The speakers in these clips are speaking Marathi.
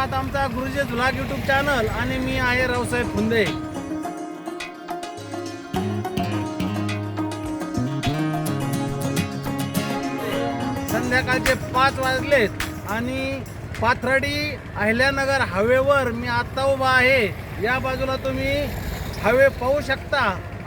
पाहता गुरुजी झुलाक युट्यूब चॅनल आणि मी आहे रावसाहेब फुंदे. संध्याकाळचे पाच वाजलेत आणि पाथर्डी अहिल्यानगर हवेवर मी आत्ता उभा आहे. या बाजूला तुम्ही हवे पाहू शकता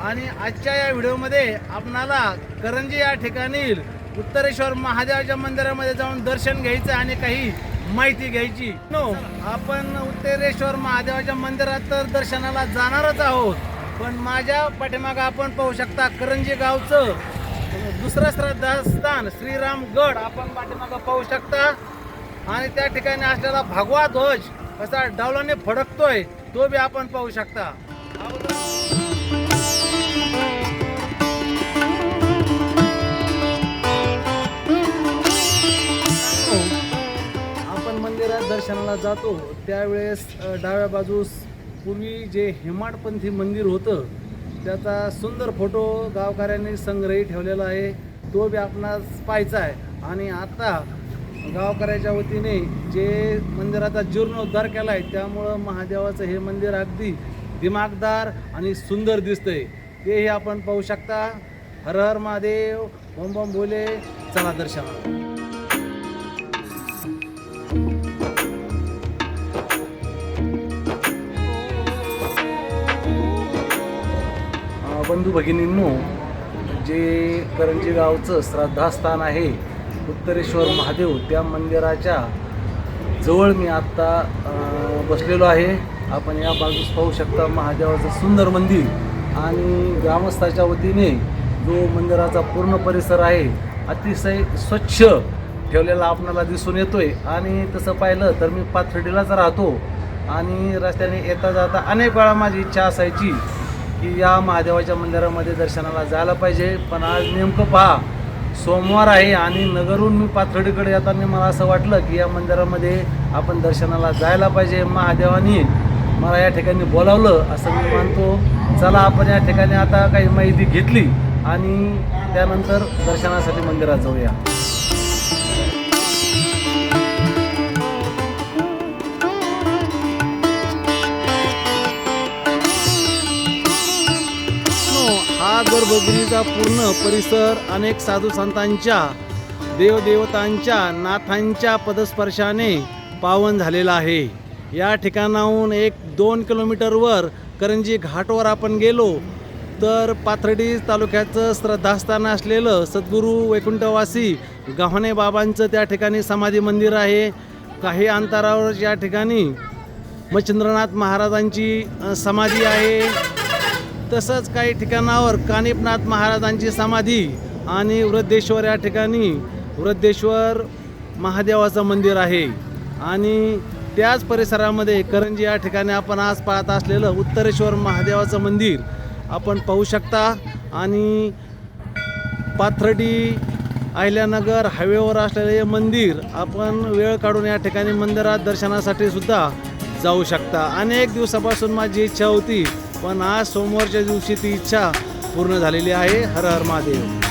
आणि आजच्या या व्हिडिओमध्ये आपणाला करंजी या ठिकाणी उत्तरेश्वर महादेवाच्या मंदिरामध्ये जाऊन दर्शन घ्यायचं आणि काही माहिती घ्यायची. नो आपण उत्तरेश्वर महादेवाच्या मंदिरात तर दर्शनाला जाणारच आहोत. पण माझ्या पाठीमागं आपण पाहू शकता करंजी गावचं. दुसरं श्रद्धास्थान श्रीरामगड आपण पाठीमागं पाहू शकता. आणि त्या ठिकाणी असलेला भगवा ध्वज असा डावलाने फडकतोय तो बी आपण पाहू शकता. मंदिरात जातो त्यावेळेस डाव्या बाजूस पूर्वी जे हेमाडपंथी मंदिर होतं त्याचा सुंदर फोटो गावकऱ्यांनी संग्रही ठेवलेला आहे. तो बी आपणास पाहायचा आहे. आणि आता गावकऱ्याच्या वतीने जे मंदिराचा जीर्णोद्धार केला आहे त्यामुळं महादेवाचं हे मंदिर अगदी दिमागदार आणि सुंदर दिसतंय. तेही आपण पाहू शकता. हर हर महादेव बम बम बोले. चला दर्शनाला. बंधू भगिनींनो जे करंजी गावचं श्रद्धास्थान आहे उत्तरेश्वर महादेव त्या मंदिराच्या जवळ मी आत्ता बसलेलो आहे. आपण या बाजूस पाहू शकता महादेवाचं सुंदर मंदिर आणि ग्रामस्थाच्या वतीने जो मंदिराचा पूर्ण परिसर आहे अतिशय स्वच्छ ठेवलेला आपणाला दिसून येतोय. आणि तसं पाहिलं तर मी पाथर्डीलाच राहतो आणि रस्त्याने येता जाता अनेक वेळा माझी इच्छा असायची की या महादेवाच्या मंदिरामध्ये दर्शनाला जायला पाहिजे. पण आज नेमकं पहा सोमवार आहे आणि नगरहून मी पाथर्डीकडे येताना मला असं वाटलं की या मंदिरामध्ये आपण दर्शनाला जायला पाहिजे. महादेवानी मला या ठिकाणी बोलावलं असं मी मानतो. चला आपण या ठिकाणी आता काही माहिती घेतली आणि त्यानंतर दर्शनासाठी मंदिरात जाऊया. हा गर्भगृहीचा पूर्ण परिसर अनेक साधू संतांच्या देवदेवतांच्या नाथांच्या पदस्पर्शाने पावन झालेला आहे. या ठिकाणाहून एक दोन किलोमीटरवर करंजी घाटवर आपण गेलो तर पाथर्डी तालुक्याचं श्रद्धास्थान असलेलं सद्गुरू वैकुंठवासी गव्हाणे बाबांचं त्या ठिकाणी समाधी मंदिर आहे. काही अंतरावर या ठिकाणी मच्छिंद्रनाथ महाराजांची समाधी आहे. तसंच काही ठिकाणावर कानिपनाथ महाराजांची समाधी आणि वृद्धेश्वर या ठिकाणी वृद्धेश्वर महादेवाचं मंदिर आहे. आणि त्याच परिसरामध्ये करंजी या ठिकाणी आपण आज पाहत असलेलं उत्तरेश्वर महादेवाचं मंदिर आपण पाहू शकता. आणि पाथर्डी अहिल्यानगर हायवेवर असलेले हे मंदिर आपण वेळ काढून या ठिकाणी मंदिरात दर्शनासाठी सुद्धा जाऊ शकता. अनेक दिवसापासून माझी इच्छा होती पण आज सोमवारच्या दिवशी ती इच्छा पूर्ण झालेली आहे. हर हर महादेव.